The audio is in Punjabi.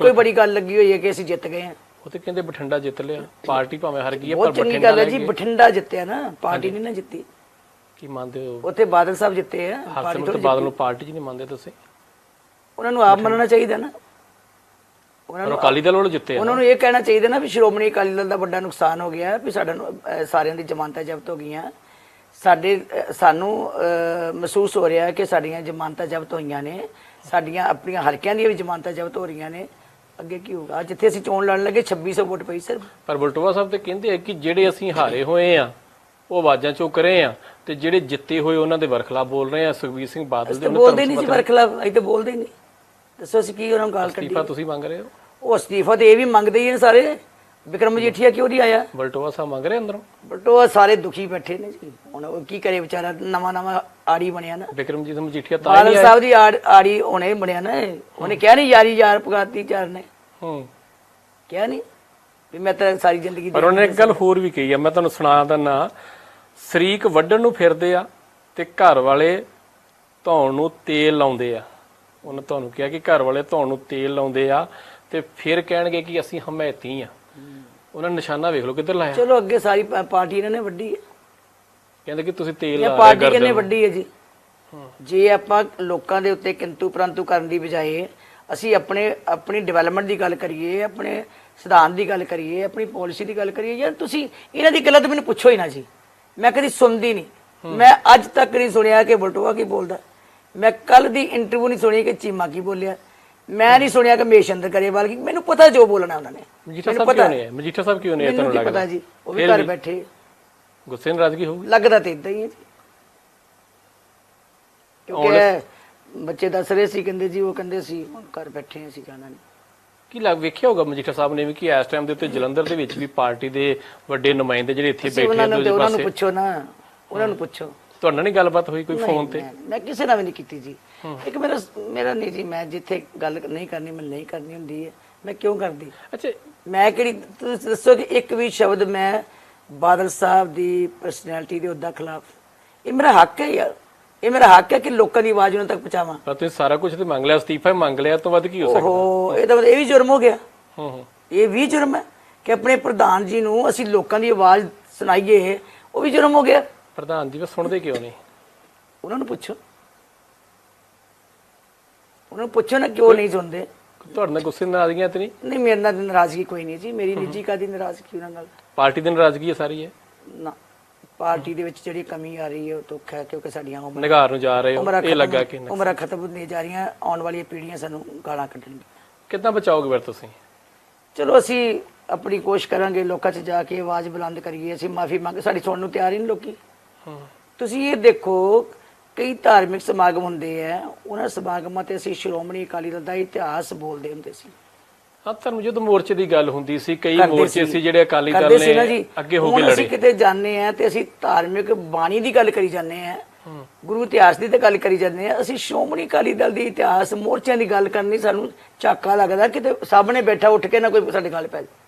ਕੋਈ ਬੜੀ ਗੱਲ ਲੱਗੀ ਹੋਈ ਹੈ ਕਿ ਅਸੀਂ ਜਿੱਤ ਗਏ ਹਾਂ। ਉਹ ਤੇ ਕਹਿੰਦੇ ਬਠਿੰਡਾ ਜਿੱਤ ਲਿਆ। ਪਾਰਟੀ ਭਾਵੇਂ ਹਾਰ ਗਈ ਹੈ ਪਰ ਬਹੁਤ ਚੰਗੀ ਬਠਿੰਡਾ ਗੱਲ ਹੈ ਲੈ ਜੀ ਗਏ। ਬਠਿੰਡਾ ਜਿੱਤਿਆ ਨਾ ਪਾਰਟੀ ਨਹੀਂ ਨਾ ਜਿੱਤੀ। ਕੀ ਮੰਨਦੇ ਹੋ? ਉੱਥੇ ਬਾਦਲ ਸਾਹਿਬ ਜਿੱਤੇ ਆ ਹਰਸਿਮਰਤ ਪਾਰਟੀ ਤੋਂ ਬਾਦਲ ਨੂੰ ਪਾਰਟੀ 'ਚ ਨਹੀਂ ਮੰਨਦੇ ਤੁਸੀਂ? ਉਹਨਾਂ ਨੂੰ ਆਪ ਮੰਨਣਾ ਚਾਹੀਦਾ ਨਾ। ਉਹਨਾਂ ਪਰ ਨੂੰ ਅਕਾਲੀ ਦਲ ਵੱਲੋਂ ਜਿੱਤੇ ਆ ਉਹਨਾਂ ਨੂੰ। ਇਹ ਕਹਿਣਾ ਚਾਹੀਦਾ ਨਾ ਵੀ ਸ਼੍ਰੋਮਣੀ ਅਕਾਲੀ ਦਲ ਦਾ ਵੱਡਾ ਨੁਕਸਾਨ ਹੋ ਗਿਆ ਵੀ ਸਾਡਾ ਨੂੰ, ਅਹ, ਸਾਰਿਆਂ ਦੀ ਜ਼ਮਾਨਤਾਂ ਜ਼ਬਤ ਹੋ ਗਈਆਂ। ਸਾਡੇ ਅਹ, ਸਾਨੂੰ ਅਹ, ਮਹਿਸੂਸ ਹੋ ਰਿਹਾ ਹੈ ਕਿ ਸਾਡੀਆਂ ਜ਼ਮਾਨਤਾਂ ਜ਼ਬਤ ਹੋਈਆਂ ਨੇ। ਸਾਡੀਆਂ ਆਪਣੀਆਂ ਹਲਕਿਆਂ ਦੀਆਂ ਵੀ ਜ਼ਮਾਨਤਾਂ ਜ਼ਬਤ ਹੋ ਰਹੀਆਂ ਨੇ। ਅੱਗੇ ਕੀ ਹੋਊਗਾ? ਜਿੱਥੇ ਅਸੀਂ ਚੋਣ ਲੜਨ ਲੱਗੇ 2600 ਵੋਟ ਪਈ ਸਰ ਪਰ ਬਲਟੋਆ ਸਾਹਿਬ ਤੇ ਕਹਿੰਦੇ ਆ ਕਿ ਜਿਹੜੇ ਅਸੀਂ ਹਾਰੇ ਹੋਏ ਆ ਉਹ ਆਵਾਜ਼ਾਂ ਚੁੱਕ ਰਹੇ ਆ ਤੇ ਜਿਹੜੇ ਜਿੱਤੇ ਹੋਏ ਉਹਨਾਂ ਦੇ ਵਰਖਲਾ ਬੋਲ ਰਹੇ ਆ। ਸੁਖਬੀਰ ਸਿੰਘ ਬਾਦਲ ਦੇ ਬੋਲਦੇ ਨਹੀਂ ਸੀ ਪਰ ਖਿਲਾਫ ਅਸੀਂ ਤਾਂ ਬੋਲਦੇ ਨਹੀਂ। ਦੱਸੋ ਅਸੀਂ ਕੀ ਉਹਨਾਂ ਨੂੰ ਗਾਲ ਕੱਢੀ ਅਸਤੀਫਾ ਤੁਸੀਂ ਮੰਗ ਰਹੇ ਹੋ? ਉਹ ਅਸਤੀਫਾ ਤੇ ਇਹ ਵੀ ਮੰਗਦੇ ਹੀ ਨੇ ਸਾਰੇ। ਵਿਕਰਮ ਮਜੀਠੀਆ ਕਿਉਂ ਨਹੀਂ ਆਇਆ? ਬਲਟੋਆ ਸਾਹਿਬ ਮੰਗ ਰਹੇ ਅੰਦਰੋਂ। ਬਟ ਉਹ ਸਾਰੇ ਦੁਖੀ ਬੈਠੇ ਨੇ ਜੀ। ਹੁਣ ਉਹ ਕੀ ਕਰੇ ਵਿਚਾਰਾ? ਨਵਾਂ ਨਵਾਂ ਆੜੀ ਬਣਿਆ ਨਾ। ਵਿਕਰਮਜੀਤ ਮਜੀਠੀਆ ਤਾਂ ਬਾਦਲ ਸਾਹਿਬ ਦੀ ਆੜ- ਆੜੀ ਉਹਨੇ ਬਣਿਆ ਨਾ ਇਹ। ਉਹਨੇ ਕਿਹਾ ਨਹੀਂ ਯਾਰੀ ਯਾਰ ਪਗਾਤੀ ਚਾਰ ਨੇ। ਹੂੰ। ਕਿਹਾ ਨਹੀਂ ਵੀ ਮੈਂ ਤਾਂ ਸਾਰੀ ਜ਼ਿੰਦਗੀ ਪਰ ਉਹਨੇ ਇੱਕ ਗੱਲ ਹੋਰ ਵੀ ਕਹੀ ਆ ਮੈਂ ਤੁਹਾਨੂੰ ਸੁਣਾ ਦਿੰਨਾ। ਸਰੀਕ ਵੱਢਣ ਨੂੰ ਫਿਰਦੇ ਆ ਤੇ ਘਰ ਵਾਲੇ ਧੌਣ ਨੂੰ ਤੇਲ ਲਾਉਂਦੇ ਆ। ਉਹਨੇ ਤੁਹਾਨੂੰ ਕਿਹਾ ਕਿ ਘਰ ਵਾਲੇ ਧੌਣ ਨੂੰ ਤੇਲ ਲਾਉਂਦੇ ਆ ਤੇ ਫਿਰ ਕਹਿਣਗੇ ਕਿ ਅਸੀਂ ਹਮਾਇਤੀ ਆ। ਉਹਨਾਂ ਨੇ ਨਿਸ਼ਾਨਾ ਵੇਖ ਲਓ ਕਿੱਧਰ ਲਾਇਆ। ਚਲੋ ਅੱਗੇ ਸਾਰੀ ਪਾ- ਪਾਰਟੀ ਇਹਨਾਂ ਨੇ ਵੱਡੀ ਹੈ ਕਹਿੰਦੇ ਕਿ ਤੁਸੀਂ ਤੇਲ ਇਹ ਲਾ ਰਹੇ ਪਾਰਟੀ ਕਿੰਨੇ। ਵੱਡੀ ਹੈ। ਜੀ? ਜੇ ਆਪਾਂ ਲੋਕਾਂ ਦੇ ਉੱਤੇ ਕਿੰਤੂ ਪ੍ਰੰਤੂ ਕਰਨ ਦੀ ਬਜਾਏ ਅਸੀਂ ਆਪਣੇ ਆਪਣੀ ਡਿਵੈਲਪਮੈਂਟ ਦੀ ਗੱਲ ਕਰੀਏ ਆਪਣੇ ਸਿਧਾਂਤ ਦੀ ਗੱਲ ਕਰੀਏ ਆਪਣੀ ਪਾਲਿਸੀ ਦੀ ਗੱਲ ਕਰੀਏ ਯਾਰ ਤੁਸੀਂ ਇਹਨਾਂ ਦੀ ਗੱਲਾਂ ਤਾਂ ਮੈਨੂੰ ਪੁੱਛੋ ਹੀ ਨਾ ਜੀ। ਮੈਂ ਕਦੀ ਸੁਣਦੀ ਨਹੀਂ। ਮੈਂ ਅੱਜ ਤੱਕ ਨਹੀਂ ਸੁਣਿਆ ਕਿ ਬਲਟੋਆ ਕੀ ਬੋਲਦਾ। ਮੈਂ ਕੱਲ ਦੀ ਇੰਟਰਵਿਊ ਨਹੀਂ ਸੁਣੀ ਕਿ ਚੀਮਾ ਕੀ ਬੋਲਿਆ। ਮੈਂ ਨਹੀਂ ਸੁਣਿਆ ਕਿ ਮੇਸ਼ੰਦਰ ਕਰੇਵਾਲ ਕੀ ਮੈਨੂੰ ਪਤਾ ਜੋ ਬੋਲਣਾ ਉਹਨਾਂ ਨੇ। ਮਜੀਠਾ ਮੈਨੂੰ ਸਾਹਿਬ ਪਤਾ ਕਿਉਂ ਨਹੀਂ ਹੈ? ਮਜੀਠਾ ਸਾਹਿਬ ਕਿਉਂ ਨਹੀਂ ਹੈ? ਮੈਨੂੰ ਤੁਹਾਨੂੰ ਕੀ ਪਤਾ ਲੱਗਦਾ ਜੀ ਉਹ ਵੀ ਫਿਰ ਘਰ ਵੀ ਬੈਠੇ। ਗੁੱਸੇ ਨਾਰਾਜ਼ਗੀ ਹੋਊਗੀ? ਲੱਗਦਾ ਤੇ ਇਦਾਂ ਹੀ ਹੈ ਜੀ। ਕਿਉਂਕਿ ਬੱਚੇ ਦੱਸ ਰਹੇ ਸੀ ਕਹਿੰਦੇ ਜੀ ਉਹ ਕਹਿੰਦੇ ਸੀ ਹੁਣ ਘਰ ਬੈਠੇ ਅਸੀਂ ਜਾਣਾ ਨਹੀਂ। ਕੀ ਲੱਗ ਵੇਖਿਆ ਹੋਗਾ ਮਜੀਠਾ ਸਾਹਿਬ ਨੇ ਵੀ ਕਿ ਇਸ ਟਾਈਮ ਦੇ ਉੱਤੇ ਜਲੰਧਰ ਦੇ ਵਿੱਚ ਵੀ ਪਾਰਟੀ ਦੇ ਵੱਡੇ ਨੁਮਾਇੰਦੇ ਜਿਹੜੇ ਇੱਥੇ ਤੁਸੀਂ ਬੈਠੇ ਉਹਨਾਂ ਆ ਨੂੰ ਤੇ ਦੂਜੇ ਉਹਨਾਂ ਨੂੰ ਪਾਸੇ ਪੁੱਛੋ ਨਾ ਉਹਨਾਂ ਨੂੰ ਪੁੱਛੋ। ਤੁਹਾਡੇ ਨਾਲ ਨਹੀਂ ਗੱਲਬਾਤ ਹੋਈ ਕੋਈ ਫੋਨ ਤੇ? ਮੈਂ- ਮੈਂ ਕਿਸੇ ਨਾਲ ਵੀ ਨਹੀਂ ਕੀਤੀ ਜੀ। ਇੱਕ ਮੇਰਾ ਮੇਰਾ ਨਹੀਂ ਜੀ ਮੈਂ ਜਿੱਥੇ ਗੱਲ ਨਹੀਂ ਕਰਨੀ ਮੈਂ ਨਹੀਂ ਕਰਨੀ ਹੁੰਦੀ ਹੈ। ਮੈਂ ਕਿਉਂ ਕਰਦੀ? ਅੱਛਾ। ਮੈਂ ਕਿਹੜੀ ਤੁਸੀਂ ਦੱਸੋ ਕਿ ਇੱਕ ਵੀ ਸ਼ਬਦ ਮੈਂ ਬਾਦਲ ਸਾਹਿਬ ਦੀ ਪਰਸਨੈਲਿਟੀ ਦੇ ਉਹਦਾ ਖਿਲਾਫ ਇਹ ਮੇਰਾ ਹੱਕ ਹੈ ਯਾਰ। ਇਹ ਮੇਰਾ ਹੱਕ ਹੈ ਕਿ ਲੋਕਾਂ ਦੀ ਆਵਾਜ਼ ਉਹਨਾਂ ਤੱਕ ਪਹੁੰਚਾਵਾਂ। ਪਰ ਤੁਸੀਂ ਸਾਰਾ ਕੁਝ ਤੇ ਮੰਗ ਲਿਆ ਅਸਤੀਫਾ ਮੰਗ ਲਿਆ ਤੋਂ ਵੱਧ ਕੀ ਹੋ ਸਕਦਾ? ਓਹੋ ਇਹ ਤਾਂ ਇਹ ਵੀ ਜੁਰਮ ਹੋ ਗਿਆ। ਹੂੰ ਹੂੰ। ਇਹ ਵੀ ਜੁਰਮ ਹੈ ਕਿ ਆਪਣੇ ਪ੍ਰਧਾਨ ਜੀ ਨੂੰ ਅਸੀਂ ਲੋਕਾਂ ਦੀ ਆਵਾਜ਼ ਸੁਣਾਈਏ ਉਹ ਵੀ ਜੁਰਮ ਹੋ ਗਿਆ। ਪ੍ਰਧਾਨ ਜੀ ਵੀ ਸੁਣਦੇ ਕਿਉਂ ਨਹੀਂ? ਉਹਨਾਂ ਨੂੰ ਪੁੱਛੋ। ਉਹਨਾਂ ਨੂੰ ਪੁੱਛੋ ਨਾ ਕਿਉਂ ਨਹੀਂ ਸੁਣਦੇ। ਤੁਹਾਡੇ ਨਾਲ ਗੁੱਸੇ ਨਾਰਾਜ਼ਗੀਆਂ ਤੇ ਨਹੀਂ? ਨਹੀਂ ਮੇਰੇ ਨਾਲ ਤਾਂ ਨਾਰਾਜ਼ਗੀ ਕੋਈ ਨਹੀਂ ਜੀ। ਮੇਰੀ ਨਿੱਜੀ ਕਾਦੀ ਨਾਰਾਜ਼ਗੀ ਉਹਨਾਂ ਨਾਲ? ਪਾਰਟੀ ਦੀ ਨਾਰਾਜ਼ਗੀ ਹੈ ਸਾਰੀ ਹੈ ਨਾ। ਪਾਰਟੀ ਦੇ ਵਿੱਚ ਜਿਹੜੀ ਕਮੀ ਆ ਰਹੀ ਹੈ ਉਹ ਦੁੱਖ ਹੈ ਕਿਉਂਕਿ ਸਾਡੀਆਂ ਉਮਰ- ਨਿਗਾਰ ਨੂੰ ਜਾ ਰਹੇ ਹੋ। ਉਮਰਾਂ ਇਹ ਲੱਗਾ ਕਿ ਉਮਰਾਂ ਖਤਮ ਹੁੰਦੀਆਂ ਜਾ ਰਹੀਆਂ। ਆਉਣ ਵਾਲੀਆਂ ਪੀੜ੍ਹੀਆਂ ਸਾਨੂੰ ਗਾਲਾਂ ਕੱਢਣਗੀਆਂ। ਕਿੱਦਾਂ ਬਚਾਓਗੇ ਫਿਰ ਤੁਸੀਂ? ਚਲੋ ਅਸੀਂ ਆਪਣੀ ਕੋਸ਼ਿਸ਼ ਕਰਾਂਗੇ ਲੋਕਾਂ 'ਚ ਜਾ ਕੇ ਆਵਾਜ਼ ਬੁਲੰਦ ਕਰੀਏ। ਅਸੀਂ ਮਾਫੀ ਮੰਗ ਸਾਡੀ ਸੁਣਨ ਨੂੰ ਤਿਆਰ ਹੀ ਨਹੀਂ ਲੋਕੀ। ਹੂੰ ਤੁਸੀਂ ਇਹ ਦੇਖੋ ਕਈ ਧਾਰਮਿਕ ਸਮਾਗਮ ਹੁੰਦੇ ਆ ਉਹਨਾਂ ਸਮਾਗਮਾਂ ਤੇ ਅਸੀਂ ਸ਼੍ਰੋਮਣੀ ਅਕਾਲੀ ਦਲ ਦਾ ਇਤਿਹਾਸ ਬੋਲਦੇ ਹੁੰਦੇ ਸੀ। ਹਾਂ ਧਰਮ ਯੁੱਧ ਮੋਰਚੇ ਦੀ ਗੱਲ ਹੁੰਦੀ ਸੀ ਕਈ ਮੋਰਚੇ ਸੀ। ਜਿਹੜੇ ਅਕਾਲੀ ਦਲ ਨਾ ਜੀ। ਅੱਗੇ ਹੋ ਕੇ ਅਸੀਂ ਲੜੇ। ਕਿਤੇ ਜਾਂਦੇ ਆ ਤੇ ਅਸੀਂ ਧਾਰਮਿਕ ਬਾਣੀ ਦੀ ਗੱਲ ਕਰੀ ਜਾਂਦੇ ਆ ਗੁਰੂ ਇਤਿਹਾਸ ਦੀ ਤੇ ਗੱਲ ਕਰੀ ਜਾਂਦੇ ਆ ਅਸੀਂ ਸ਼੍ਰੋਮਣੀ ਅਕਾਲੀ ਦਲ ਦੀ ਇਤਿਹਾਸ ਮੋਰਚਿਆਂ ਦੀ ਗੱਲ ਕਰਨੀ ਸਾਨੂੰ ਝਾਕਾ ਲੱਗਦਾ ਕਿਤੇ ਸਾਹਮਣੇ ਬੈਠਾ ਉੱਠ ਕੇ ਨਾ ਕੋਈ ਸਾਡੇ ਗੱਲ ਪੈ ਜਾਏ